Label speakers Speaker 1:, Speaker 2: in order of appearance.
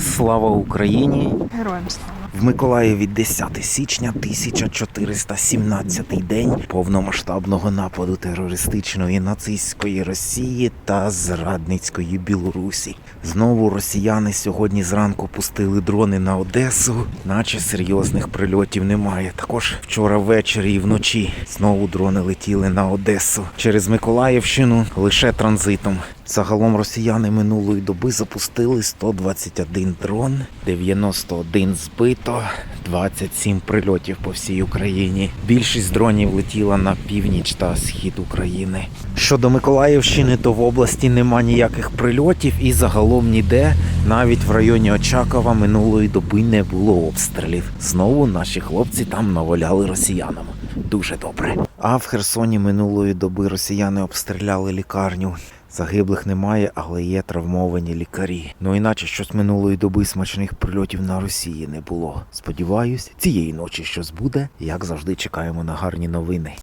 Speaker 1: Слава Україні!
Speaker 2: Героям слава.
Speaker 1: В Миколаєві 10 січня 1417 день повномасштабного нападу терористичної нацистської Росії та зрадницької Білорусі. Знову росіяни сьогодні зранку пустили дрони на Одесу, наче серйозних прильотів немає. Також вчора ввечері і вночі знову дрони летіли на Одесу через Миколаївщину лише транзитом. Загалом росіяни минулої доби запустили 121 дрон, 91 збито, 27 прильотів по всій Україні. Більшість дронів летіла на північ та схід України. Щодо Миколаївщини, то в області нема ніяких прильотів і загалом ніде, навіть в районі Очакова минулої доби не було обстрілів. Знову наші хлопці там наваляли росіянам. Дуже добре. А в Херсоні минулої доби росіяни обстріляли лікарню. Загиблих немає, але є травмовані лікарі. Ну іначе щось минулої доби смачних прильотів на Росії не було. Сподіваюсь, цієї ночі щось буде. Як завжди, чекаємо на гарні новини.